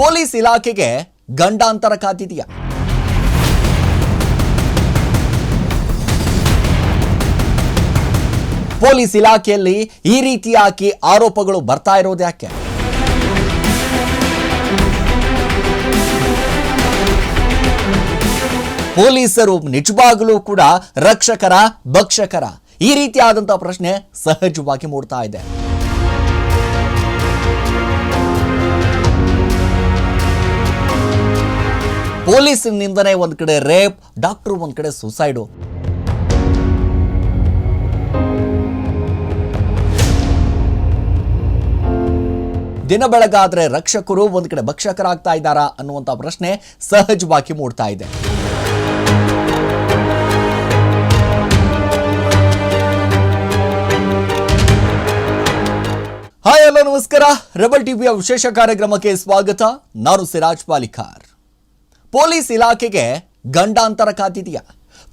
Police ಇಲಾಖೆಗೆ ಗಂಡಾಂತರ ಕಾದಿದೆಯಾ police ಇಲಾಖೆಯಲ್ಲಿ ಈ ರೀತಿಯಾಗಿ ಆರೋಪಗಳು ಬರ್ತಾ ಇರೋದು ಯಾಕೆ? ಪೊಲೀಸರು ನಿಜವಾಗಲೂ ಕೂಡ ರಕ್ಷಕರ, ಭಕ್ಷಕರ ಈ ರೀತಿಯಾದಂತಹ ಪ್ರಶ್ನೆ ಸಹಜವಾಗಿ ಮೂಡ್ತಾ ಇದೆ. ಪೊಲೀಸ್ ನಿಂದನೆ ಒಂದ್ ಕಡೆ ರೇಪ್, ಡಾಕ್ಟರ್ ಒಂದ್ ಕಡೆ ಸುಸೈಡು. ದಿನ ಬೆಳಗಾದ್ರೆ ರಕ್ಷಕರು ಒಂದ್ ಕಡೆ ಭಕ್ಷಕರಾಗ್ತಾ ಇದ್ದಾರಾ ಅನ್ನುವಂತ ಪ್ರಶ್ನೆ ಸಹಜವಾಗಿ ಮೂಡ್ತಾ ಇದೆ. ಹಾಯ್ ಹಲೋ ನಮಸ್ಕಾರ. ರೆಬಲ್ ಟಿವಿಯ ವಿಶೇಷ ಕಾರ್ಯಕ್ರಮಕ್ಕೆ ಸ್ವಾಗತ. ನಾನು ಸಿರಾಜ್ ಪಾಲಿಕಾರ್. ಪೊಲೀಸ್ ಇಲಾಖೆಗೆ ಗಂಡಾಂತರ ಕಾದಿದೆಯಾ.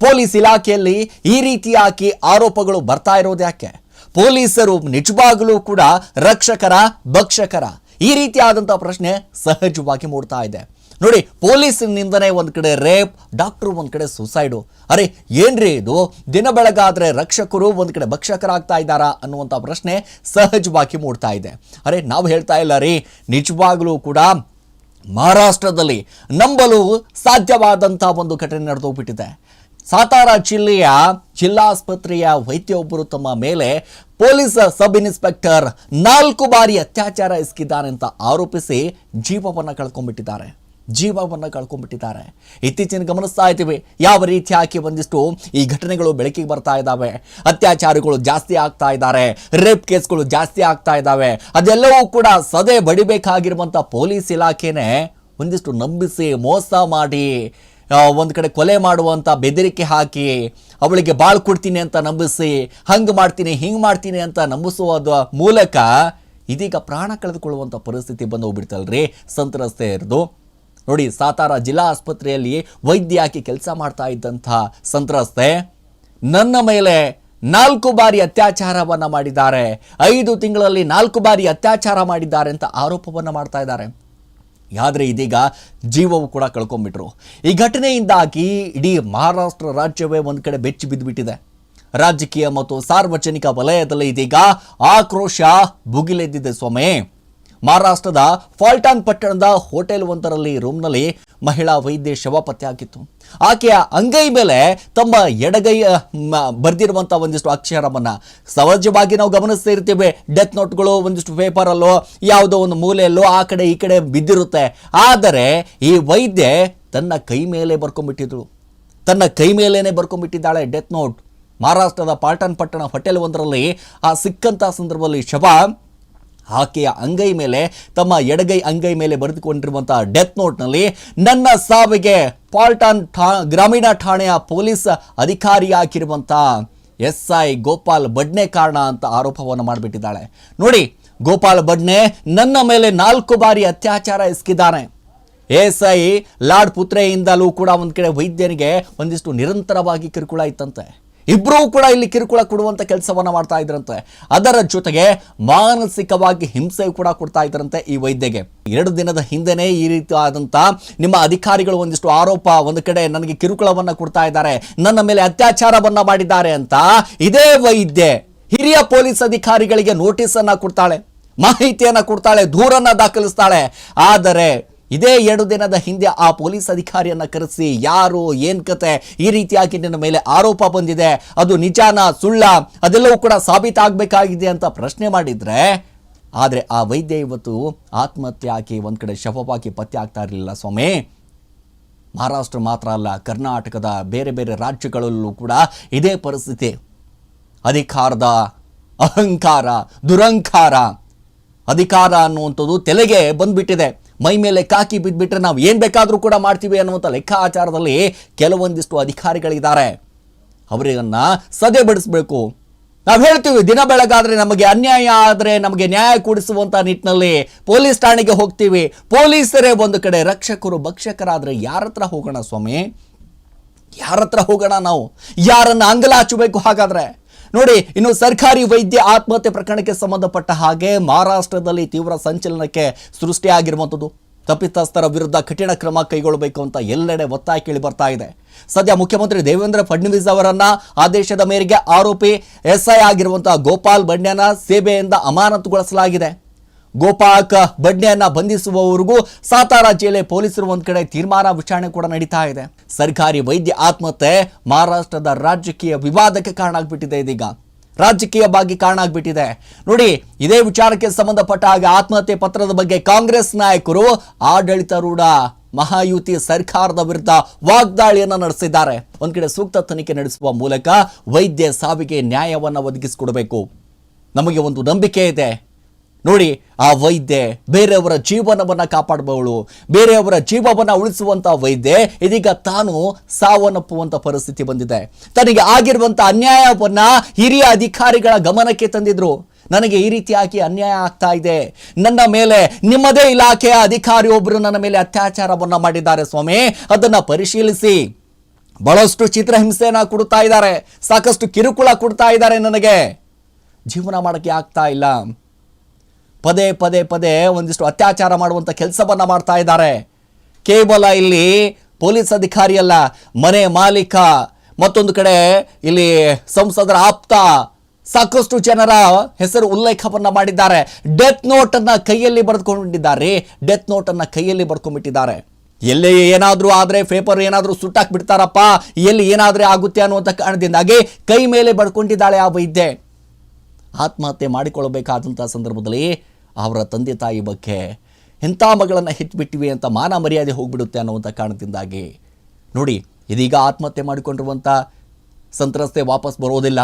ಪೊಲೀಸ್ ಇಲಾಖೆಯಲ್ಲಿ ಈ ರೀತಿಯಾಗಿ ಆರೋಪಗಳು ಬರ್ತಾ ಇರೋದು ಯಾಕೆ? ಪೊಲೀಸರು ನಿಜವಾಗಲೂ ಕೂಡ ರಕ್ಷಕರ, ಭಕ್ಷಕರ ಈ ರೀತಿಯಾದಂಥ ಪ್ರಶ್ನೆ ಸಹಜವಾಗಿ ಮೂಡ್ತಾ ಇದೆ. ನೋಡಿ ಪೊಲೀಸ್ ನಿಂದನೆ ಒಂದ್ ಕಡೆ ರೇಪ್, ಡಾಕ್ಟರ್ ಒಂದು ಕಡೆ ಸುಸೈಡು. ಅರೆ, ಏನ್ರಿ ಇದು? ದಿನ ಬೆಳಗಾದ್ರೆ ರಕ್ಷಕರು ಒಂದು ಕಡೆ ಭಕ್ಷಕರಾಗ್ತಾ ಇದ್ದಾರಾ ಅನ್ನುವಂಥ ಪ್ರಶ್ನೆ ಸಹಜವಾಗಿ ಮೂಡ್ತಾ ಇದೆ. ಅರೆ, ನಾವು ಹೇಳ್ತಾ ಇಲ್ಲ ರೀ, ನಿಜವಾಗ್ಲೂ ಕೂಡ ಮಹಾರಾಷ್ಟ್ರದಲ್ಲಿ ನಂಬಲು ಸಾಧ್ಯವಾದಂಥ ಒಂದು ಘಟನೆ ನಡೆದೋಗ್ಬಿಟ್ಟಿದೆ ಸಾತಾರ ಜಿಲ್ಲೆಯ ಜಿಲ್ಲಾಸ್ಪತ್ರೆಯ ವೈದ್ಯೊಬ್ಬರು ತಮ್ಮ ಮೇಲೆ ಪೊಲೀಸ್ ಸಬ್ ಇನ್ಸ್ಪೆಕ್ಟರ್ ನಾಲ್ಕು ಬಾರಿ ಅತ್ಯಾಚಾರ ಎಸಗಿದ್ದಾನೆ ಅಂತ ಆರೋಪಿಸಿ ಜೀವವನ್ನು ಕಳ್ಕೊಂಡ್ಬಿಟ್ಟಿದ್ದಾರೆ. ಜೀವವನ್ನು ಕಳ್ಕೊಂಡ್ಬಿಟ್ಟಿದ್ದಾರೆ. ಇತ್ತೀಚಿನ ಗಮನಿಸ್ತಾ ಇದ್ದೀವಿ, ಯಾವ ರೀತಿ ರೀತಿಯಾಗಿ ಒಂದಿಷ್ಟು ಈ ಘಟನೆಗಳು ಬೆಳಕಿಗೆ ಬರ್ತಾ ಇದ್ದಾವೆ. ಅತ್ಯಾಚಾರಗಳು ಜಾಸ್ತಿ ಆಗ್ತಾ ಇದ್ದಾರೆ, ರೇಪ್ ಕೇಸ್ಗಳು ಜಾಸ್ತಿ ಆಗ್ತಾ ಇದ್ದಾವೆ. ಅದೆಲ್ಲವೂ ಕೂಡ ಸದೆ ಬಡಿಬೇಕಾಗಿರುವಂಥ ಪೊಲೀಸ್ ಇಲಾಖೆನೇ ಒಂದಿಷ್ಟು ನಂಬಿಸಿ ಮೋಸ ಮಾಡಿ ಒಂದು ಕಡೆ ಕೊಲೆ ಮಾಡುವಂಥ ಬೆದರಿಕೆ ಹಾಕಿ, ಅವಳಿಗೆ ಬಾಳ್ ಕೊಡ್ತೀನಿ ಅಂತ ನಂಬಿಸಿ, ಹಂಗೆ ಮಾಡ್ತೀನಿ, ಹಿಂಗೆ ಮಾಡ್ತೀನಿ ಅಂತ ನಂಬಿಸುವ ಮೂಲಕ ಇದೀಗ ಪ್ರಾಣ ಕಳೆದುಕೊಳ್ಳುವಂಥ ಪರಿಸ್ಥಿತಿ ಬಂದು ಹೋಗ್ಬಿಡ್ತಲ್ರಿ. ಸಂತ್ರಸ್ತೆಯರದು ನೋಡಿ, ಸಾತಾರ ಜಿಲ್ಲಾ ಆಸ್ಪತ್ರೆಯಲ್ಲಿ ವೈದ್ಯಾಕಿ ಕೆಲಸ ಮಾಡ್ತಾ ಇದ್ದಂಥ ಸಂತ್ರಸ್ತೆ, ನನ್ನ ಮೇಲೆ ನಾಲ್ಕು ಬಾರಿ ಅತ್ಯಾಚಾರವನ್ನ ಮಾಡಿದ್ದಾರೆ. ಐದು ತಿಂಗಳಲ್ಲಿ ನಾಲ್ಕು ಬಾರಿ ಅತ್ಯಾಚಾರ ಮಾಡಿದ್ದಾರೆ ಅಂತ ಆರೋಪವನ್ನು ಮಾಡ್ತಾ ಇದ್ದಾರೆ. ಆದರೆ ಇದೀಗ ಜೀವವು ಕೂಡ ಕಳ್ಕೊಂಡ್ಬಿಟ್ರು. ಈ ಘಟನೆಯಿಂದಾಗಿ ಇಡೀ ಮಹಾರಾಷ್ಟ್ರ ರಾಜ್ಯವೇ ಒಂದು ಕಡೆ ಬೆಚ್ಚಿ ಬಿದ್ದುಬಿಟ್ಟಿದೆ ರಾಜಕೀಯ ಮತ್ತು ಸಾರ್ವಜನಿಕ ವಲಯದಲ್ಲಿ ಇದೀಗ ಆಕ್ರೋಶ ಭುಗಿಲೆದ್ದಿದೆ ಸ್ವಾಮಿ. ಮಹಾರಾಷ್ಟ್ರದ ಫಾಲ್ಟಾನ್ ಪಟ್ಟಣದ ಹೋಟೆಲ್ ಒಂದರಲ್ಲಿ ರೂಮ್ನಲ್ಲಿ ಮಹಿಳಾ ವೈದ್ಯೆ ಶವ ಪತ್ತೆಯಾಗಿತ್ತು ಆಕೆಯ ಅಂಗೈ ಮೇಲೆ ತಮ್ಮ ಎಡಗೈ ಬರೆದಿರುವಂತಹ ಒಂದಿಷ್ಟು ಅಕ್ಷರವನ್ನ ಸಹಜವಾಗಿ ನಾವು ಗಮನಿಸ್ತಾ ಇರ್ತೇವೆ. ಡೆತ್ ನೋಟ್ಗಳು ಒಂದಿಷ್ಟು ಪೇಪರಲ್ಲೋ, ಯಾವುದೋ ಒಂದು ಮೂಲೆಯಲ್ಲೋ, ಆ ಕಡೆ ಈ ಕಡೆ ಬಿದ್ದಿರುತ್ತೆ. ಆದರೆ ಈ ವೈದ್ಯೆ ತನ್ನ ಕೈ ಮೇಲೆ ಬರ್ಕೊಂಡ್ಬಿಟ್ಟಿದ್ರು ತನ್ನ ಕೈ ಮೇಲೇನೆ ಬರ್ಕೊಂಡ್ಬಿಟ್ಟಿದ್ದಾಳೆ ಡೆತ್ ನೋಟ್. ಮಹಾರಾಷ್ಟ್ರದ ಪಾಲ್ಟನ್ ಪಟ್ಟಣ ಹೋಟೆಲ್ ಒಂದರಲ್ಲಿ ಆ ಸಿಕ್ಕಂತ ಸಂದರ್ಭದಲ್ಲಿ ಶವ ಆಕೆಯ ಅಂಗೈ ಮೇಲೆ, ತಮ್ಮ ಎಡಗೈ ಅಂಗೈ ಮೇಲೆ ಬರೆದುಕೊಂಡಿರುವಂತಹ ಡೆತ್ ನೋಟ್ನಲ್ಲಿ ನನ್ನ ಸಾವಿಗೆ ಪಾಲ್ಟಾನ್ ಠಾ, ಗ್ರಾಮೀಣ ಠಾಣೆಯ ಪೊಲೀಸ್ ಅಧಿಕಾರಿಯಾಗಿರುವಂಥ ಎಸ್ ಐ ಗೋಪಾಲ್ ಬಡ್ನೆ ಕಾರಣ ಅಂತ ಆರೋಪವನ್ನು ಮಾಡಿಬಿಟ್ಟಿದ್ದಾಳೆ. ನೋಡಿ, ಗೋಪಾಲ್ ಬಡ್ನೆ ನನ್ನ ಮೇಲೆ ನಾಲ್ಕು ಬಾರಿ ಅತ್ಯಾಚಾರ ಎಸಗಿದ್ದಾನೆ. ಎಸ್ ಐ ಲಾಡ್ ಪುತ್ರೆಯಿಂದಲೂ ಕೂಡ ಒಂದು ಕಡೆ ವೈದ್ಯನಿಗೆ ಒಂದಿಷ್ಟು ನಿರಂತರವಾಗಿ ಕಿರುಕುಳ ಇತ್ತಂತೆ. ಇಬ್ಬರೂ ಕೂಡ ಇಲ್ಲಿ ಕಿರುಕುಳ ಕೊಡುವಂಥ ಕೆಲಸವನ್ನು ಮಾಡ್ತಾ ಇದ್ರಂತೆ. ಅದರ ಜೊತೆಗೆ ಮಾನಸಿಕವಾಗಿ ಹಿಂಸೆ ಕೂಡ ಕೊಡ್ತಾ ಇದ್ರಂತೆ ಈ ವೈದ್ಯಗೆ. ಎರಡು ದಿನದ ಹಿಂದೆನೇ ಈ ರೀತಿ ಆದಂತ ನಿಮ್ಮ ಅಧಿಕಾರಿಗಳು ಒಂದಿಷ್ಟು ಆರೋಪ ಒಂದು ಕಡೆ ನನಗೆ ಕಿರುಕುಳವನ್ನು ಕೊಡ್ತಾ ಇದ್ದಾರೆ, ನನ್ನ ಮೇಲೆ ಅತ್ಯಾಚಾರವನ್ನು ಮಾಡಿದ್ದಾರೆ ಅಂತ ಇದೇ ವೈದ್ಯೆ ಹಿರಿಯ ಪೊಲೀಸ್ ಅಧಿಕಾರಿಗಳಿಗೆ ನೋಟಿಸ್ ಅನ್ನ ಕೊಡ್ತಾಳೆ, ಮಾಹಿತಿಯನ್ನ ಕೊಡ್ತಾಳೆ, ದೂರನ್ನ ದಾಖಲಿಸ್ತಾಳೆ. ಆದರೆ ಇದೇ ಎರಡು ದಿನದ ಹಿಂದೆ ಆ ಪೊಲೀಸ್ ಅಧಿಕಾರಿಯನ್ನ ಕರೆಸಿ, ಯಾರು, ಏನ್ ಕತೆ, ಈ ರೀತಿಯಾಗಿ ನಿನ್ನ ಮೇಲೆ ಆರೋಪ ಬಂದಿದೆ, ಅದು ನಿಜಾನ, ಸುಳ್ಳ, ಅದೆಲ್ಲವೂ ಕೂಡ ಸಾಬೀತಾಗಬೇಕಾಗಿದೆ ಅಂತ ಪ್ರಶ್ನೆ ಮಾಡಿದ್ರೆ, ಆದರೆ ಆ ವೈದ್ಯ ಇವತ್ತು ಆತ್ಮಹತ್ಯೆ ಹಾಕಿ ಒಂದು ಕಡೆ ಶವವಾಗಿ ಪತ್ತೆ ಆಗ್ತಾ ಇರಲಿಲ್ಲ ಸ್ವಾಮಿ. ಮಹಾರಾಷ್ಟ್ರ ಮಾತ್ರ ಅಲ್ಲ, ಕರ್ನಾಟಕದ ಬೇರೆ ಬೇರೆ ರಾಜ್ಯಗಳಲ್ಲೂ ಕೂಡ ಇದೇ ಪರಿಸ್ಥಿತಿ. ಅಧಿಕಾರದ ಅಹಂಕಾರ ದುರಂಕಾರ ಅಧಿಕಾರ ಅನ್ನುವಂಥದ್ದು ತಲೆಗೆ ಬಂದ್ಬಿಟ್ಟಿದೆ. ಮೈ ಮೇಲೆ ಕಾಕಿ ಬಿದ್ದುಬಿಟ್ರೆ ನಾವು ಏನು ಬೇಕಾದರೂ ಕೂಡ ಮಾಡ್ತೀವಿ ಅನ್ನುವಂಥ ಲೆಕ್ಕಾಚಾರದಲ್ಲಿ ಕೆಲವೊಂದಿಷ್ಟು ಅಧಿಕಾರಿಗಳಿದ್ದಾರೆ. ಅವರಿಗನ್ನು ಸದೆ ಬಿಡಿಸ್ಬೇಕು. ನಾವು ಹೇಳ್ತೀವಿ, ದಿನ ಬೆಳಗಾದರೆ ನಮಗೆ ಅನ್ಯಾಯ ಆದರೆ ನಮಗೆ ನ್ಯಾಯ ಕೊಡಿಸುವಂತ ನಿಟ್ಟಿನಲ್ಲಿ ಪೊಲೀಸ್ ಠಾಣೆಗೆ ಹೋಗ್ತೀವಿ. ಪೊಲೀಸರೇ ಒಂದು ಕಡೆ, ರಕ್ಷಕರು, ಭಕ್ಷಕರಾದರೆ ಯಾರ ಹತ್ರ ಹೋಗೋಣ ಸ್ವಾಮಿ? ಯಾರ ಹತ್ರ ಹೋಗೋಣ ನಾವು? ಯಾರನ್ನು ಅಂಗಲ ಹಚ್ಚಬೇಕು ಹಾಗಾದ್ರೆ? ನೋಡಿ, ಇನ್ನು ಸರ್ಕಾರಿ ವೈದ್ಯ ಆತ್ಮಹತ್ಯೆ ಪ್ರಕರಣಕ್ಕೆ ಸಂಬಂಧಪಟ್ಟ ಹಾಗೆ ಮಹಾರಾಷ್ಟ್ರದಲ್ಲಿ ತೀವ್ರ ಸಂಚಲನಕ್ಕೆ ಸೃಷ್ಟಿಯಾಗಿರುವಂಥದ್ದು. ತಪ್ಪಿತಸ್ಥರ ವಿರುದ್ಧ ಕಠಿಣ ಕ್ರಮ ಕೈಗೊಳ್ಳಬೇಕು ಅಂತ ಎಲ್ಲೆಡೆ ಒತ್ತಾಯ ಕೇಳಿ ಬರ್ತಾ ಇದೆ. ಸದ್ಯ ಮುಖ್ಯಮಂತ್ರಿ ದೇವೇಂದ್ರ ಫಡ್ನವೀಸ್ ಅವರನ್ನ ಆದೇಶದ ಮೇರೆಗೆ ಆರೋಪಿ ಎಸ್ಐ ಆಗಿರುವಂತಹ ಗೋಪಾಲ್ ಬಂಡ್ಯನ ಸೇವೆಯಿಂದ ಅಮಾನತುಗೊಳಿಸಲಾಗಿದೆ. ಗೋಪಾಕ್ ಬಡ್ನೆಯನ್ನ ಬಂಧಿಸುವವರೆಗೂ ಸಾತಾರ ಜಿಲ್ಲೆ ಪೊಲೀಸರು ಒಂದ್ ಕಡೆ ತೀರ್ಮಾನ ವಿಚಾರಣೆ ಕೂಡ ನಡೀತಾ ಇದೆ. ಸರ್ಕಾರಿ ವೈದ್ಯ ಆತ್ಮಹತ್ಯೆ ಮಹಾರಾಷ್ಟ್ರದ ರಾಜಕೀಯ ವಿವಾದಕ್ಕೆ ಕಾರಣ ಆಗ್ಬಿಟ್ಟಿದೆ ಇದೀಗ. ರಾಜಕೀಯವಾಗಿ ಕಾರಣ ಆಗ್ಬಿಟ್ಟಿದೆ. ನೋಡಿ, ಇದೇ ವಿಚಾರಕ್ಕೆ ಸಂಬಂಧಪಟ್ಟ ಹಾಗೆ ಆತ್ಮಹತ್ಯೆ ಪತ್ರದ ಬಗ್ಗೆ ಕಾಂಗ್ರೆಸ್ ನಾಯಕರು ಆಡಳಿತಾರೂಢ ಮಹಾಯುತಿ ಸರ್ಕಾರದ ವಿರುದ್ಧ ವಾಗ್ದಾಳಿಯನ್ನ ನಡೆಸಿದ್ದಾರೆ. ಒಂದ್ ಕಡೆ ಸೂಕ್ತ ತನಿಖೆ ನಡೆಸುವ ಮೂಲಕ ವೈದ್ಯ ಸಾವಿಗೆ ನ್ಯಾಯವನ್ನ ಒದಗಿಸಿಕೊಡಬೇಕು. ನಮಗೆ ಒಂದು ನಂಬಿಕೆ ಇದೆ. ನೋಡಿ, ಆ ವೈದ್ಯೆ ಬೇರೆಯವರ ಜೀವನವನ್ನು ಕಾಪಾಡಬವಳು, ಬೇರೆಯವರ ಜೀವವನ್ನು ಉಳಿಸುವಂಥ ವೈದ್ಯೆ, ಇದೀಗ ತಾನು ಸಾವನ್ನಪ್ಪುವಂಥ ಪರಿಸ್ಥಿತಿ ಬಂದಿದೆ. ತನಗೆ ಆಗಿರುವಂಥ ಅನ್ಯಾಯವನ್ನ ಹಿರಿಯ ಅಧಿಕಾರಿಗಳ ಗಮನಕ್ಕೆ ತಂದಿದ್ರು. ನನಗೆ ಈ ರೀತಿಯಾಗಿ ಅನ್ಯಾಯ ಆಗ್ತಾ ಇದೆ. ನನ್ನ ಮೇಲೆ, ನಿಮ್ಮದೇ ಇಲಾಖೆಯ ಅಧಿಕಾರಿ ಒಬ್ಬರು ನನ್ನ ಮೇಲೆ ಅತ್ಯಾಚಾರವನ್ನು ಮಾಡಿದ್ದಾರೆ ಸ್ವಾಮಿ. ಅದನ್ನ ಪರಿಶೀಲಿಸಿ. ಬಹಳಷ್ಟು ಚಿತ್ರಹಿಂಸೆಯನ್ನು ಕೊಡ್ತಾ ಇದ್ದಾರೆ. ಸಾಕಷ್ಟು ಕಿರುಕುಳ ಕೊಡ್ತಾ ಇದ್ದಾರೆ ನನಗೆ. ಜೀವನ ಮಾಡೋಕ್ಕೆ ಆಗ್ತಾ ಇಲ್ಲ. ಪದೇ ಪದೇ ಪದೇ ಒಂದಿಷ್ಟು ಅತ್ಯಾಚಾರ ಮಾಡುವಂಥ ಕೆಲಸವನ್ನು ಮಾಡ್ತಾ ಇದ್ದಾರೆ. ಕೇವಲ ಇಲ್ಲಿ ಪೊಲೀಸ್ ಅಧಿಕಾರಿಯಲ್ಲ, ಮನೆ ಮಾಲೀಕ, ಮತ್ತೊಂದು ಕಡೆ ಇಲ್ಲಿ ಸಂಸದರ ಆಪ್ತ ಸಾಕಷ್ಟು ಜನರ ಹೆಸರು ಉಲ್ಲೇಖವನ್ನು ಮಾಡಿದ್ದಾರೆ. ಡೆತ್ ನೋಟನ್ನು ಕೈಯಲ್ಲಿ ಬರೆದುಕೊಂಡಿದ್ದಾರೆ. ಡೆತ್ ನೋಟನ್ನು ಕೈಯಲ್ಲಿ ಬರ್ಕೊಂಡ್ಬಿಟ್ಟಿದ್ದಾರೆ ಎಲ್ಲಿ ಏನಾದರೂ ಆದರೆ ಪೇಪರ್ ಏನಾದರೂ ಸುಟ್ಟಾಕ್ಬಿಡ್ತಾರಪ್ಪ, ಎಲ್ಲಿ ಏನಾದರೆ ಆಗುತ್ತೆ ಅನ್ನುವಂಥ ಕಾರಣದಿಂದಾಗಿ ಕೈ ಮೇಲೆ ಬಡ್ಕೊಂಡಿದ್ದಾಳೆ ಆ ವೈದ್ಯೆ. ಆತ್ಮಹತ್ಯೆ ಮಾಡಿಕೊಳ್ಳಬೇಕಾದಂಥ ಸಂದರ್ಭದಲ್ಲಿ ಅವರ ತಂದೆ ತಾಯಿ ಬಗ್ಗೆ ಇಂಥ ಮಗಳನ್ನು ಹೆಚ್ಬಿಟ್ಟಿವಿ ಅಂತ ಮಾನ ಮರ್ಯಾದೆ ಹೋಗಿಬಿಡುತ್ತೆ ಅನ್ನುವಂಥ ಕಾರಣದಿಂದಾಗಿ ನೋಡಿ, ಇದೀಗ ಆತ್ಮಹತ್ಯೆ ಮಾಡಿಕೊಂಡಿರುವಂಥ ಸಂತ್ರಸ್ತೆ ವಾಪಸ್ ಬರೋದಿಲ್ಲ.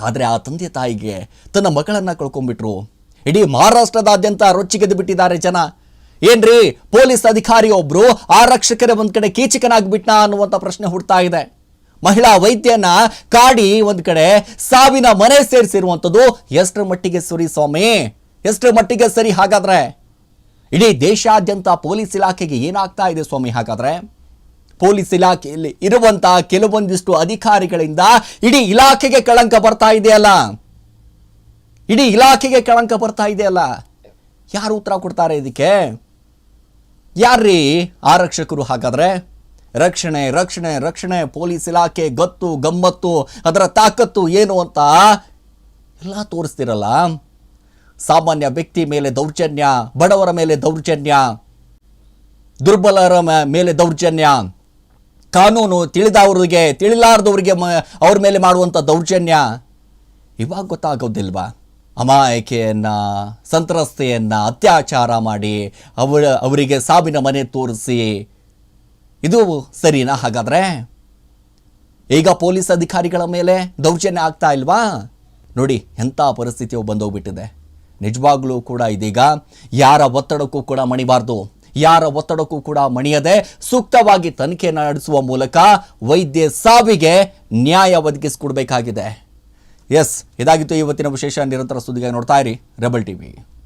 ಆದರೆ ಆ ತಂದೆ ತಾಯಿಗೆ ತನ್ನ ಮಗಳನ್ನು ಕಳ್ಕೊಂಡ್ಬಿಟ್ರು. ಇಡೀ ಮಹಾರಾಷ್ಟ್ರದಾದ್ಯಂತ ರೊಚ್ಚಿಗೆದ್ದು ಬಿಟ್ಟಿದ್ದಾರೆ ಜನ. ಏನ್ರಿ, ಪೊಲೀಸ್ ಅಧಿಕಾರಿಯೊಬ್ಬರು ಆರಕ್ಷಕರೇ ಒಂದ್ ಕಡೆ ಕೀಚಕನಾಗ್ಬಿಟ್ಟ ಅನ್ನುವಂಥ ಪ್ರಶ್ನೆ ಹುಡ್ತಾ ಇದೆ. ಮಹಿಳಾ ವೈದ್ಯನ ಕಾಡಿ ಒಂದು ಕಡೆ, ಸಾವಿನ ಮನೆ ಸೇರಿಸಿರುವಂಥದ್ದು ಎಷ್ಟರ ಮಟ್ಟಿಗೆ ಸರಿ ಸ್ವಾಮಿ? ಎಷ್ಟರ ಮಟ್ಟಿಗೆ ಸರಿ ಹಾಗಾದ್ರೆ? ಇಡೀ ದೇಶಾದ್ಯಂತ ಪೊಲೀಸ್ ಇಲಾಖೆಗೆ ಏನಾಗ್ತಾ ಇದೆ ಸ್ವಾಮಿ ಹಾಗಾದ್ರೆ? ಪೊಲೀಸ್ ಇಲಾಖೆಯಲ್ಲಿ ಇರುವಂತಹ ಕೆಲವೊಂದಿಷ್ಟು ಅಧಿಕಾರಿಗಳಿಂದ ಇಡೀ ಇಲಾಖೆಗೆ ಕಳಂಕ ಬರ್ತಾ ಇದೆಯಲ್ಲ? ಇಡೀ ಇಲಾಖೆಗೆ ಕಳಂಕ ಬರ್ತಾ ಇದೆಯಲ್ಲ? ಯಾರು ಉತ್ತರ ಕೊಡ್ತಾರೆ ಇದಕ್ಕೆ? ಯಾರ್ರೀ ಆರಕ್ಷಕರು ಹಾಗಾದ್ರೆ? ರಕ್ಷಣೆ ರಕ್ಷಣೆ ರಕ್ಷಣೆ, ಪೊಲೀಸ್ ಇಲಾಖೆ, ಗತ್ತು, ಗಮ್ಮತ್ತು, ಅದರ ತಾಕತ್ತು ಏನು ಅಂತ ಎಲ್ಲ ತೋರಿಸ್ತಿರಲ್ಲ. ಸಾಮಾನ್ಯ ವ್ಯಕ್ತಿ ಮೇಲೆ ದೌರ್ಜನ್ಯ, ಬಡವರ ಮೇಲೆ ದೌರ್ಜನ್ಯ, ದುರ್ಬಲರ ಮೇಲೆ ದೌರ್ಜನ್ಯ, ಕಾನೂನು ತಿಳಿದವ್ರಿಗೆ, ತಿಳಿಲಾರ್ದವ್ರಿಗೆ ಅವ್ರ ಮೇಲೆ ಮಾಡುವಂಥ ದೌರ್ಜನ್ಯ, ಇವಾಗ ಗೊತ್ತಾಗೋದಿಲ್ವಾ? ಅಮಾಯಕೆಯನ್ನು, ಸಂತ್ರಸ್ತೆಯನ್ನು ಅತ್ಯಾಚಾರ ಮಾಡಿ ಅವರಿಗೆ ಸಾವಿನ ಮನೆ ತೋರಿಸಿ ಇದು ಸರಿನಾ ಹಾಗಾದರೆ? ಈಗ ಪೊಲೀಸ್ ಅಧಿಕಾರಿಗಳ ಮೇಲೆ ದೌರ್ಜನ್ಯ ಆಗ್ತಾ ಇಲ್ವಾ? ನೋಡಿ, ಎಂಥ ಪರಿಸ್ಥಿತಿಯು ಬಂದೋಗ್ಬಿಟ್ಟಿದೆ. ನಿಜವಾಗ್ಲೂ ಕೂಡ ಇದೀಗ ಯಾರ ಒತ್ತಡಕ್ಕೂ ಕೂಡ ಮಣಿಬಾರ್ದು. ಯಾರ ಒತ್ತಡಕ್ಕೂ ಕೂಡ ಮಣಿಯದೆ ಸೂಕ್ತವಾಗಿ ತನಿಖೆ ನಡೆಸುವ ಮೂಲಕ ವೈದ್ಯ ಸಾವಿಗೆ ನ್ಯಾಯ ಒದಗಿಸಿಕೊಡ್ಬೇಕಾಗಿದೆ. ಎಸ್, ಇದಾಗಿತ್ತು ಇವತ್ತಿನ ವಿಶೇಷ ನಿರಂತರ ಸುದ್ದಿಗಾಗಿ ನೋಡ್ತಾ ಇರಿ ರೆಬಲ್ ಟಿವಿ.